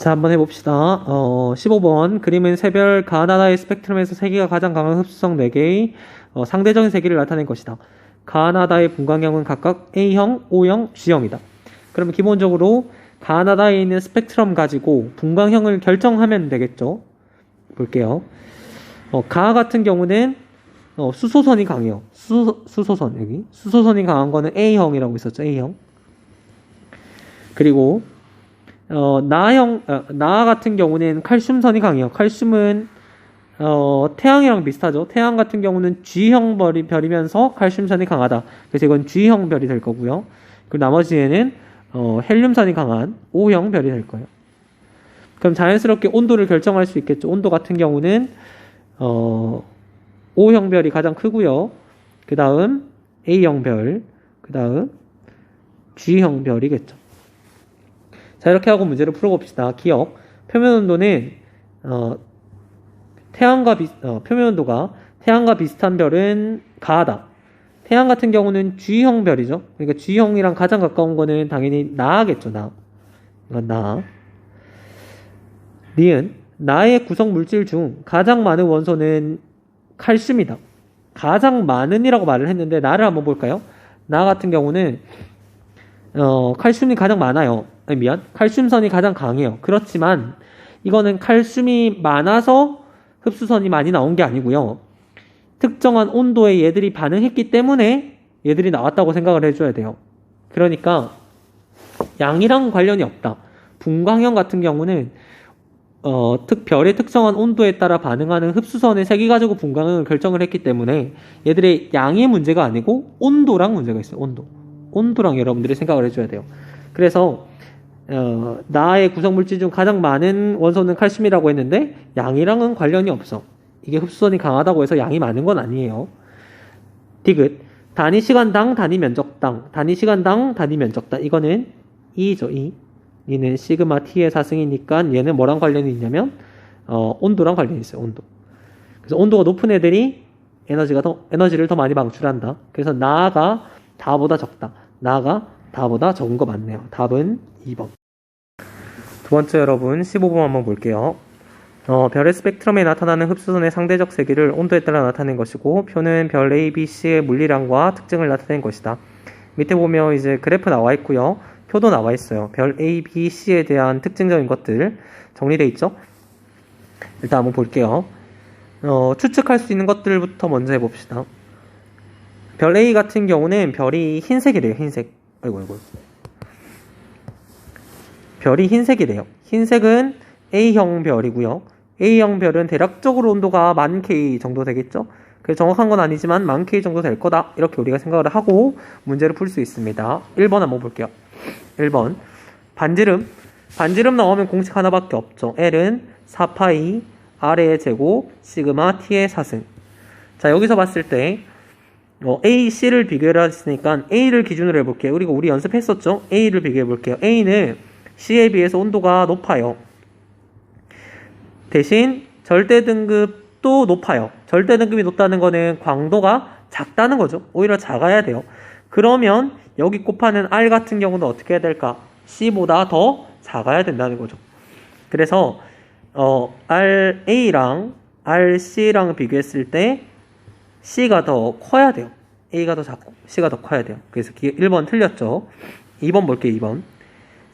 자, 한번 해봅시다. 어, 15번. 그림은 세별 가나다의 스펙트럼에서 세기가 가장 강한 흡수성 4개의 어, 상대적인 세기를 나타낸 것이다. 가나다의 분광형은 각각 A형, O형, G형이다. 그러면 기본적으로 가나다에 있는 스펙트럼 가지고 분광형을 결정하면 되겠죠. 볼게요. 어, 가 같은 경우는 어, 수소선이 강해요. 수, 수소선, 여기. 수소선이 강한 거는 A형이라고 있었죠. A형. 그리고 어, 나형, 어, 나 같은 경우는 칼슘선이 강해요. 칼슘은 어, 태양이랑 비슷하죠. 태양 같은 경우는 G형 별이, 별이면서 칼슘선이 강하다. 그래서 이건 G형 별이 될 거고요. 그리고 나머지에는 어, 헬륨선이 강한 O형 별이 될 거예요. 그럼 자연스럽게 온도를 결정할 수 있겠죠. 온도 같은 경우는 어, O형 별이 가장 크고요. 그 다음 A형 별, 그 다음 G형 별이겠죠. 자 이렇게 하고 문제를 풀어봅시다. 기억 표면 온도는 어, 태양과 비, 어, 표면 온도가 태양과 비슷한 별은 가하다. 태양 같은 경우는 G형 별이죠. 그러니까 G형이랑 가장 가까운 거는 당연히 나겠죠. 나. 이건 나. 니은 나의 구성 물질 중 가장 많은 원소는 칼슘이다. 가장 많은이라고 말을 했는데 나를 한번 볼까요? 나 같은 경우는 어, 칼슘이 가장 많아요. 미안. 칼슘선이 가장 강해요. 그렇지만 이거는 칼슘이 많아서 흡수선이 많이 나온 게 아니고요. 특정한 온도에 얘들이 반응했기 때문에 얘들이 나왔다고 생각을 해줘야 돼요. 그러니까 양이랑 관련이 없다. 분광형 같은 경우는 어, 특, 별의 특정한 온도에 따라 반응하는 흡수선의 세기 가지고 분광형을 결정을 했기 때문에 얘들의 양의 문제가 아니고 온도랑 문제가 있어요. 온도. 온도랑 여러분들이 생각을 해줘야 돼요. 그래서 어, 나의 구성물질 중 가장 많은 원소는 칼슘이라고 했는데 양이랑은 관련이 없어. 이게 흡수선이 강하다고 해서 양이 많은 건 아니에요. 디귿. 단위 시간당 단위 면적당. 단위 시간당 단위 면적당. 이거는 2죠 2 얘는 시그마 t의 사승이니까 얘는 뭐랑 관련이 있냐면 어, 온도랑 관련이 있어요 온도. 그래서 온도가 높은 애들이 에너지가 더 에너지를 더 많이 방출한다. 그래서 나가 다보다 적다. 나가 다보다 적은 거 맞네요. 답은 2번 두 번째 여러분 15번 한번 볼게요 어, 별의 스펙트럼에 나타나는 흡수선의 상대적 세기를 온도에 따라 나타낸 것이고 표는 별 A, B, C의 물리량과 특징을 나타낸 것이다. 밑에 보면 이제 그래프 나와 있고요. 표도 나와 있어요. 별 A, B, C에 대한 특징적인 것들 정리되어 있죠? 일단 한번 볼게요. 어, 추측할 수 있는 것들부터 먼저 해봅시다. 별 A 같은 경우는 별이 흰색이래요. 흰색. 아이고 아이고. 별이 흰색이래요. 흰색은 A형 별이고요. A형 별은 대략적으로 온도가 만 K 정도 되겠죠? 그 정확한 건 아니지만 만 K 정도 될 거다. 이렇게 우리가 생각을 하고 문제를 풀 수 있습니다. 1번 한번 볼게요. 1번. 반지름. 반지름 나오면 공식 하나밖에 없죠. L은 4파이 R의 제곱 시그마 T의 4승. 자, 여기서 봤을 때 어, A, C를 비교를 했으니까 A를 기준으로 해볼게요. 우리가 우리 연습했었죠? A를 비교해 볼게요. A는 C에 비해서 온도가 높아요. 대신 절대 등급도 높아요. 절대 등급이 높다는 거는 광도가 작다는 거죠. 오히려 작아야 돼요. 그러면 여기 곱하는 R 같은 경우는 어떻게 해야 될까? C보다 더 작아야 된다는 거죠. 그래서 어, RA랑 RC랑 비교했을 때 C가 더 커야 돼요. A가 더 작고 C가 더 커야 돼요. 그래서 1번 틀렸죠. 2번 볼게요. 2번.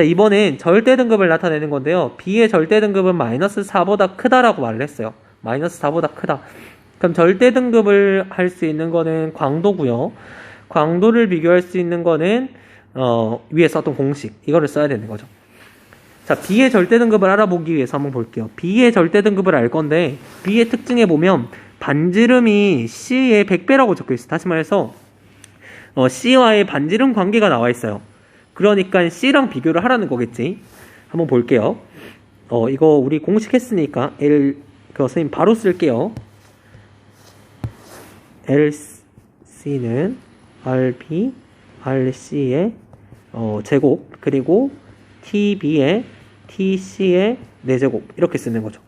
자, 이번엔 절대 등급을 나타내는 건데요. B의 절대 등급은 마이너스 4보다 크다라고 말을 했어요. 마이너스 4보다 크다. 그럼 절대 등급을 할 수 있는 거는 광도고요. 광도를 비교할 수 있는 거는 어, 위에 썼던 공식 이거를 써야 되는 거죠. 자, B의 절대 등급을 알아보기 위해서 한번 볼게요. B의 절대 등급을 알 건데 B의 특징에 보면 반지름이 C의 100배라고 적혀 있어. 다시 말해서 어, C와의 반지름 관계가 나와 있어요. 그러니까 C랑 비교를 하라는 거겠지. 한번 볼게요. 어, 이거 우리 공식 했으니까 L, 그 선생님 바로 쓸게요. LC는 RB, RC의 어, 제곱, 그리고 TB의 TC의 4제곱. 이렇게 쓰는 거죠.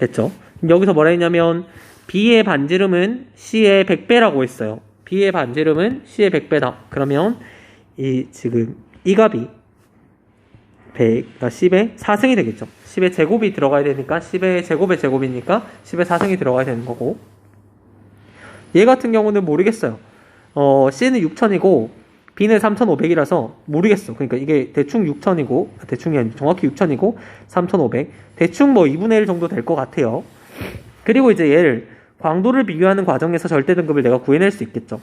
됐죠? 여기서 뭐라 했냐면, B의 반지름은 C의 100배라고 했어요. B의 반지름은 C의 100배다. 그러면, 이, 지금, 이 값이 100, 아, 10의 4승이 되겠죠. 10의 제곱이 들어가야 되니까 10의 제곱의 제곱이니까 10의 4승이 들어가야 되는 거고 얘 같은 경우는 모르겠어요. 어, C는 6천이고 B는 3,500이라서 모르겠어. 그러니까 이게 대충 6천이고 대충이 아니고 정확히 6천이고 3,500 대충 뭐 2분의 1 정도 될 것 같아요. 그리고 이제 얘를 광도를 비교하는 과정에서 절대 등급을 내가 구해낼 수 있겠죠.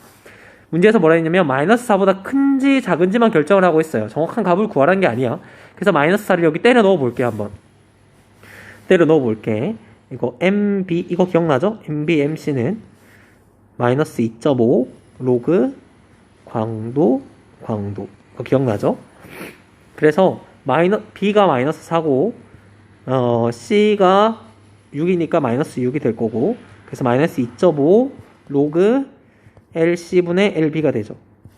문제에서 뭐라 했냐면 마이너스 4보다 큰지 작은지만 결정을 하고 있어요. 정확한 값을 구하라는 게 아니야. 그래서 마이너스 4를 여기 때려 넣어 볼게 한번. 때려 넣어 볼게. 이거 MB 이거 기억나죠? MB MC는 마이너스 2.5 로그 광도 광도 이거 기억나죠? 그래서 마이너 B가 마이너스 4고 어 C가 6이니까 마이너스 6이 될 거고 그래서 마이너스 2.5 로그 LC분의 LB가 되죠.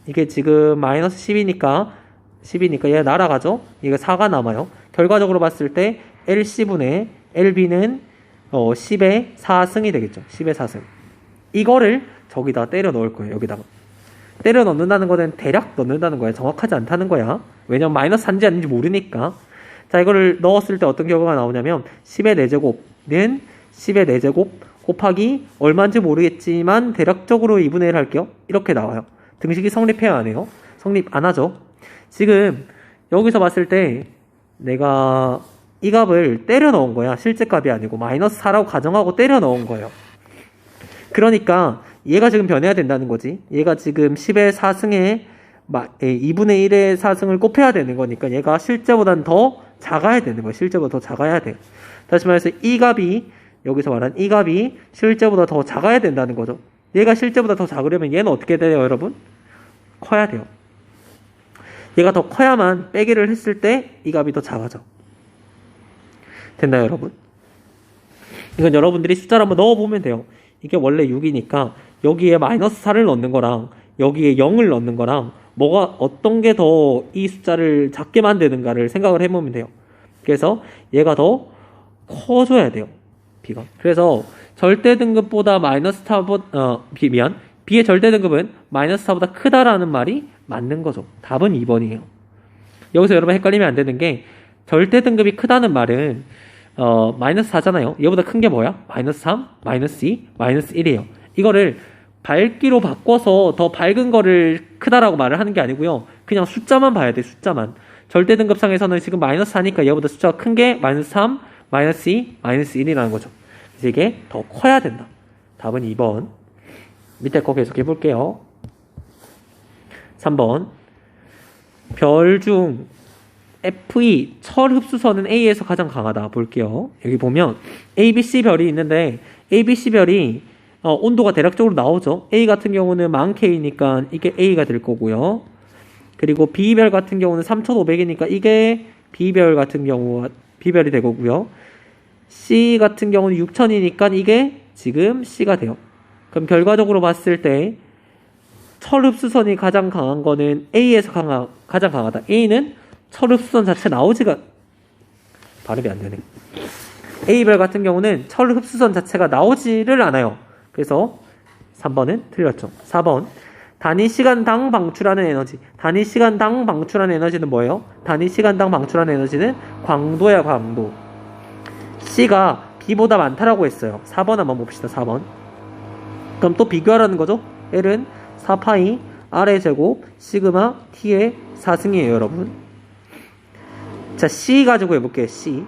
이게 지금 마이너스 10이니까 10이니까 얘 날아가죠. 이게 4가 남아요. 결과적으로 봤을 때 LC분의 LB는 어 10의 4승이 되겠죠. 10의 4승. 이거를 저기다 때려 넣을 거예요. 여기다가. 때려 넣는다는 거는 대략 넣는다는 거야. 정확하지 않다는 거야. 왜냐면 마이너스 3인지 아닌지 모르니까. 자, 이거를 넣었을 때 어떤 결과가 나오냐면 10의 4제곱은 10의 4제곱 곱하기 얼마인지 모르겠지만 대략적으로 2분의 1 할게요. 이렇게 나와요. 등식이 성립해야 안 해요? 성립 안 하죠. 지금 여기서 봤을 때 내가 이 값을 때려 넣은 거야. 실제 값이 아니고 마이너스 4라고 가정하고 때려 넣은 거예요. 그러니까 얘가 지금 변해야 된다는 거지. 얘가 지금 10의 4승에 2분의 1의 4승을 곱해야 되는 거니까 얘가 실제보다는 더 작아야 되는 거야. 실제보다 더 작아야 돼. 다시 말해서 이 값이 여기서 말한 이 값이 실제보다 더 작아야 된다는 거죠. 얘가 실제보다 더 작으려면 얘는 어떻게 돼요, 여러분? 커야 돼요. 얘가 더 커야만 빼기를 했을 때 이 값이 더 작아져. 됐나요, 여러분? 이건 여러분들이 숫자를 한번 넣어보면 돼요. 이게 원래 6이니까 여기에 마이너스 4를 넣는 거랑 여기에 0을 넣는 거랑 뭐가 어떤 게 더 이 숫자를 작게 만드는가를 생각을 해보면 돼요. 그래서 얘가 더 커져야 돼요. B가. 그래서 절대 등급보다 마이너스 4보다 어, 미안. B의 절대 등급은 마이너스 4보다 크다라는 말이 맞는 거죠. 답은 2번이에요. 여기서 여러분 헷갈리면 안 되는 게 절대 등급이 크다는 말은 어, 마이너스 4잖아요. 얘보다 큰 게 뭐야? 마이너스 3, 마이너스 2, 마이너스 1이에요. 이거를 밝기로 바꿔서 더 밝은 거를 크다라고 말을 하는 게 아니고요. 그냥 숫자만 봐야 돼, 숫자만. 절대 등급상에서는 지금 마이너스 4니까 얘보다 숫자가 큰 게 마이너스 3, 마이너스 2, 마이너스 1이라는 거죠. 그래서 이게 더 커야 된다. 답은 2번. 밑에 거 계속 해볼게요. 3번. 별 중 FE 철 흡수선은 A에서 가장 강하다. 볼게요. 여기 보면 A, B, C 별이 있는데 A, B, C 별이 어, 온도가 대략적으로 나오죠. A 같은 경우는 만 K니까 이게 A가 될 거고요. 그리고 B별 같은 경우는 3500이니까 이게 B별 같은 경우 B별이 되고요. C 같은 경우는 6000이니까 이게 지금 C가 돼요. 그럼 결과적으로 봤을 때 철흡수선이 가장 강한 거는 A에서 강하, 가장 강하다. A는 철흡수선 자체 나오지가 발음이 안 되네. A별 같은 경우는 철흡수선 자체가 나오지를 않아요. 그래서 3번은 틀렸죠. 4번. 단위 시간당 방출하는 에너지. 단위 시간당 방출하는 에너지는 뭐예요? 단위 시간당 방출하는 에너지는 광도야, 광도. C가 B보다 많다라고 했어요. 4번 한번 봅시다. 4번. 그럼 또 비교하라는 거죠. L은 4파이 R의 제곱 시그마 T의 4승이에요, 여러분. 자, C 가지고 해볼게요. C.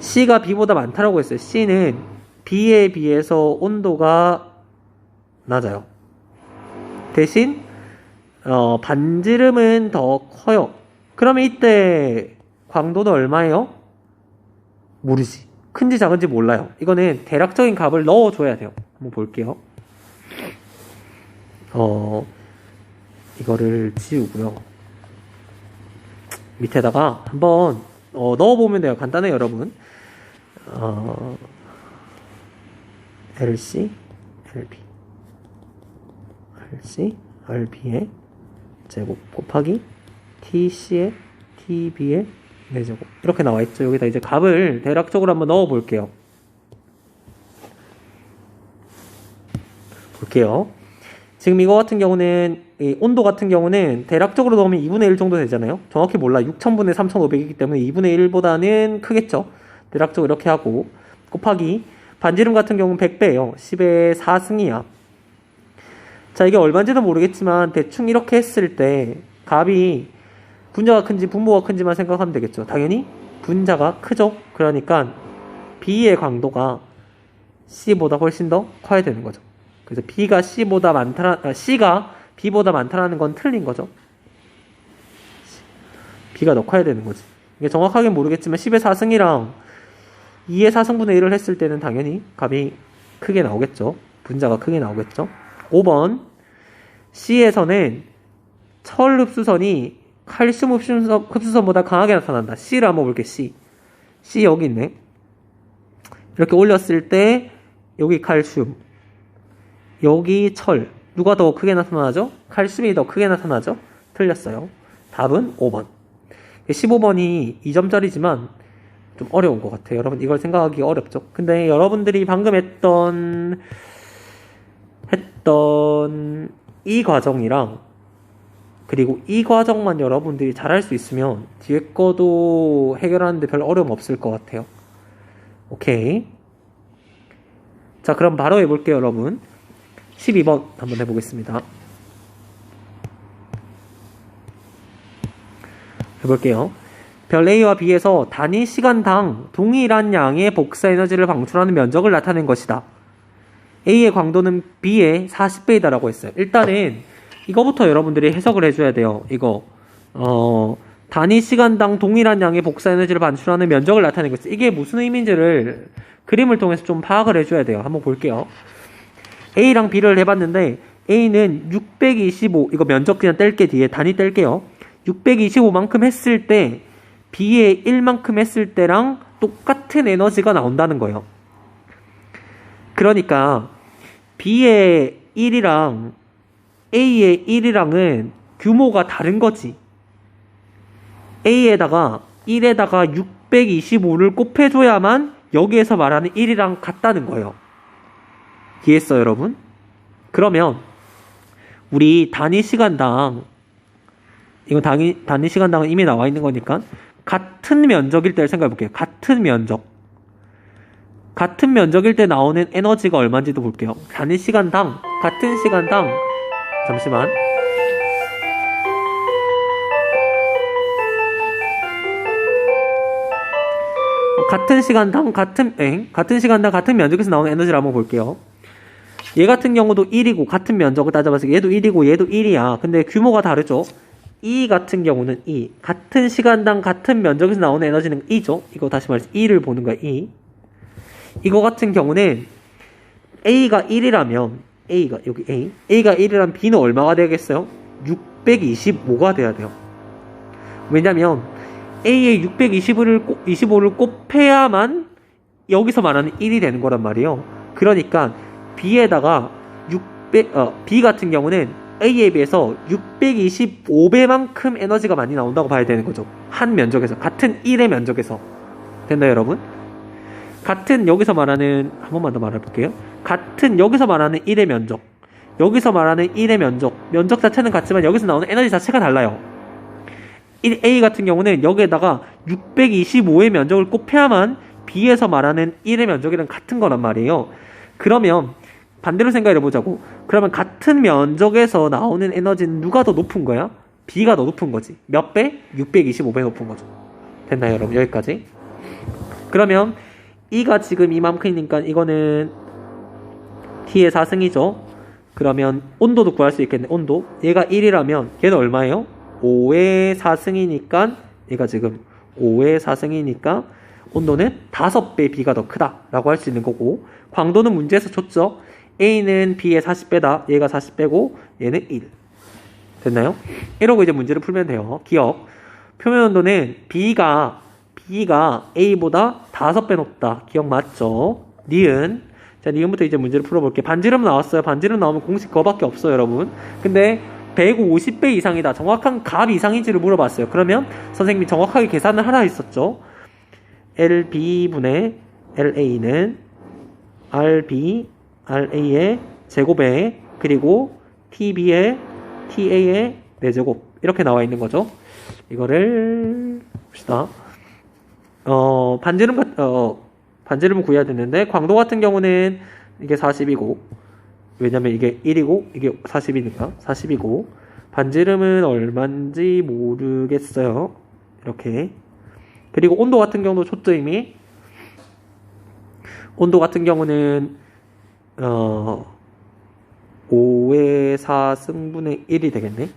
C가 B보다 많다라고 했어요. C는 B에 비해서 온도가 낮아요. 대신 어, 반지름은 더 커요. 그러면 이때 광도는 얼마예요? 모르지. 큰지 작은지 몰라요. 이거는 대략적인 값을 넣어줘야 돼요. 한번 볼게요. 어, 이거를 지우고요. 밑에다가 한번 어, 넣어보면 돼요. 간단해요, 여러분. 어, LC, LB. LC, RB의 제곱 곱하기 TC의 TB의 4제곱. 이렇게 나와 있죠. 여기다 이제 값을 대략적으로 한번 넣어 볼게요. 볼게요. 지금 이거 같은 경우는 이 온도 같은 경우는 대략적으로 넣으면 2분의 1 정도 되잖아요. 정확히 몰라. 6,000분의 3,500이기 때문에 2분의 1보다는 크겠죠. 대략적으로 이렇게 하고 곱하기 반지름 같은 경우는 100배예요. 10의 4승이야. 자, 이게 얼마인지도 모르겠지만 대충 이렇게 했을 때 값이 분자가 큰지 분모가 큰지만 생각하면 되겠죠. 당연히 분자가 크죠. 그러니까 B의 광도가 C보다 훨씬 더 커야 되는 거죠. 그래서 B가 C보다 많다, 아, C가 B보다 많다라는 건 틀린 거죠. B가 더 커야 되는 거지. 이게 정확하게 모르겠지만 10의 4승이랑 2의 4승분의 1을 했을 때는 당연히 값이 크게 나오겠죠. 분자가 크게 나오겠죠. 5번 C에서는 철 흡수선이 칼슘 흡수선, 흡수선보다 강하게 나타난다. C를 한번 볼게 C. C 여기 있네. 이렇게 올렸을 때 여기 칼슘, 여기 철. 누가 더 크게 나타나죠? 칼슘이 더 크게 나타나죠? 틀렸어요. 답은 5번. 15번이 2점짜리지만 좀 어려운 것 같아요. 여러분 이걸 생각하기 어렵죠. 근데 여러분들이 방금 했던 했던 이 과정이랑 그리고 이 과정만 여러분들이 잘할 수 있으면 뒤에 거도 해결하는데 별 어려움 없을 것 같아요. 오케이. 자, 그럼 바로 해볼게요, 여러분. 12번 한번 해보겠습니다. 해볼게요. 별 A와 B에서 단위 시간당 동일한 양의 복사 에너지를 방출하는 면적을 나타낸 것이다. A의 광도는 B의 40배이다라고 했어요. 일단은 이거부터 여러분들이 해석을 해줘야 돼요. 이거 어 단위 시간당 동일한 양의 복사 에너지를 방출하는 면적을 나타낸 것이 이게 무슨 의미인지를 그림을 통해서 좀 파악을 해줘야 돼요. 한번 볼게요. A랑 B를 해봤는데 A는 625 이거 면적 그냥 뗄게 뒤에 단위 뗄게요. 625만큼 했을 때 B의 1만큼 했을 때랑 똑같은 에너지가 나온다는 거예요. 그러니까 B의 1이랑 A의 1이랑은 규모가 다른 거지. A에다가 1에다가 625를 곱해줘야만 여기에서 말하는 1이랑 같다는 거예요. 이해했어요, 여러분? 그러면 우리 단위 시간당 이건 단위, 단위 시간당은 이미 나와 있는 거니까 같은 면적일 때를 생각해 볼게요. 같은 면적. 같은 면적일 때 나오는 에너지가 얼마인지도 볼게요. 단위 시간당 같은 시간당 잠시만 같은 시간당 같은 엥 같은 시간당 같은 면적에서 나오는 에너지를 한번 볼게요. 얘 같은 경우도 1이고 같은 면적을 따져봤을 때 얘도 1이고 얘도 1이야. 근데 규모가 다르죠. E 같은 경우는 E 같은 시간당 같은 면적에서 나오는 에너지는 E죠. 이거 다시 말해서 E를 보는 거야. E. 이거 같은 경우는 A가 1이라면 A가 여기 A A가 1이라면 B는 얼마가 되겠어요? 625가 돼야 돼요. 왜냐면 A에 625를 25를 곱해야만 여기서 말하는 1이 되는 거란 말이에요. 그러니까 B에다가 600 어, B 같은 경우는 A에 비해서 625배만큼 에너지가 많이 나온다고 봐야 되는 거죠. 한 면적에서 같은 1의 면적에서 됐나요, 여러분? 같은 여기서 말하는 한 번만 더 말해볼게요. 같은 여기서 말하는 1의 면적, 여기서 말하는 1의 면적, 면적 자체는 같지만 여기서 나오는 에너지 자체가 달라요. 1A 같은 경우는 여기에다가 625의 면적을 곱해야만 B에서 말하는 1의 면적이랑 같은 거란 말이에요. 그러면 반대로 생각해 보자고. 그러면 같은 면적에서 나오는 에너지는 누가 더 높은 거야? B가 더 높은 거지. 몇 배? 625배 높은 거죠. 됐나요, 여러분? 여기까지. 그러면 E가 지금 이만큼이니까 이거는 T의 4승이죠. 그러면 온도도 구할 수 있겠네. 온도. 얘가 1이라면 얘는 얼마예요? 5의 4승이니까 얘가 지금 5의 4승이니까 온도는 5배 B가 더 크다라고 할 수 있는 거고 광도는 문제에서 줬죠. A는 B의 40배다. 얘가 40배고 얘는 1. 됐나요? 이러고 이제 문제를 풀면 돼요. 기억. 표면 온도는 B가 B가 A보다 5배 높다. 기억 맞죠? 니은. 자, 니은부터 이제 문제를 풀어볼게요. 반지름 나왔어요. 반지름 나오면 공식 그거밖에 없어요, 여러분. 근데 150배 이상이다. 정확한 값 이상인지를 물어봤어요. 그러면 선생님이 정확하게 계산을 하나 했었죠. LB분의 LA는 RB, RA의 제곱에 그리고 TB에 TA의 4제곱 이렇게 나와 있는 거죠. 이거를 봅시다. 어, 반지름 같- 어, 반지름을 구해야 되는데 광도 같은 경우는 이게 40이고 왜냐면 이게 1이고 이게 40이니까 40이고 반지름은 얼마인지 모르겠어요. 이렇게 그리고 온도 같은 경우도 초점이 온도 같은 경우는 어 5의 4 승분의 1이 되겠네.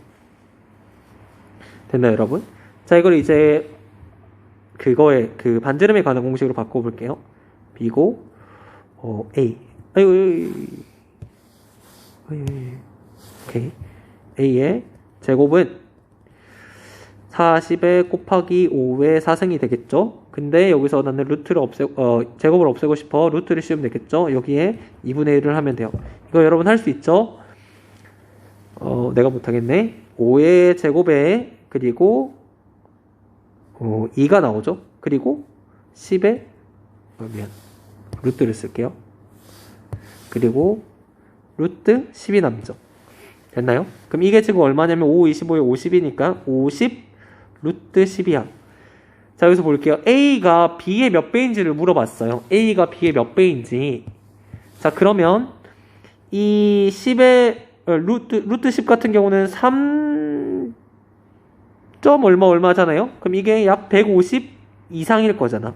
됐나요, 여러분? 자, 이걸 이제 그거에 그 반지름에 관한 공식으로 바꿔 볼게요. B고 어, A. 아이고. 오케이. A의 제곱은 40에 곱하기 5의 4승이 되겠죠? 근데 여기서 나는 루트를 없애, 어, 제곱을 없애고 싶어. 루트를 씌우면 되겠죠? 여기에 2분의 1을 하면 돼요. 이거 여러분 할 수 있죠? 어, 내가 못하겠네. 5의 제곱에, 그리고, 어, 2가 나오죠? 그리고 10에, 어, 미안. 루트를 쓸게요. 그리고 루트 10이 남죠. 됐나요? 그럼 이게 지금 얼마냐면 5, 25에 50이니까 50 루트 10이야. 자, 여기서 볼게요. A가 B의 몇 배인지를 물어봤어요. A가 B의 몇 배인지. 자, 그러면 이 10의 어, 루트, 루트 10 같은 경우는 3. 점 얼마 얼마잖아요? 그럼 이게 약 150 이상일 거잖아.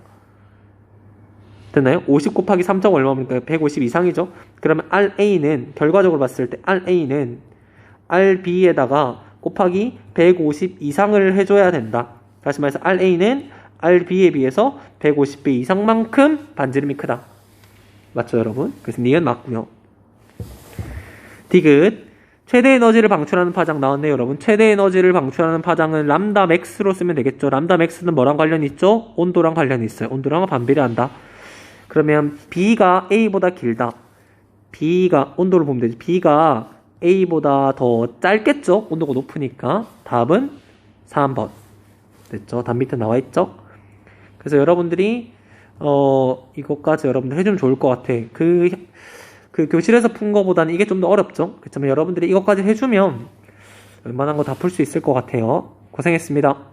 됐나요? 50 곱하기 3점 얼마입니까? 150 이상이죠? 그러면 RA는, 결과적으로 봤을 때 RA는 RB에다가 곱하기 150 이상을 해줘야 된다. 다시 말해서 RA는 RB에 비해서 150배 이상만큼 반지름이 크다. 맞죠, 여러분? 그래서 니은 맞고요. 디귿. 최대 에너지를 방출하는 파장 나왔네요, 여러분. 최대 에너지를 방출하는 파장은 람다 맥스로 쓰면 되겠죠. 람다 맥스는 뭐랑 관련이 있죠? 온도랑 관련이 있어요. 온도랑 반비례한다. 그러면 B가 A보다 길다. B가 온도를 보면 되지. B가 A보다 더 짧겠죠? 온도가 높으니까. 답은 3번. 됐죠? 답 밑에 나와 있죠? 그래서 여러분들이 어 이것까지 여러분들 해주면 좋을 것 같아. 그, 그 교실에서 푼 거보다는 이게 좀 더 어렵죠? 그렇지만 여러분들이 이것까지 해주면 웬만한 거 다 풀 수 있을 것 같아요. 고생했습니다.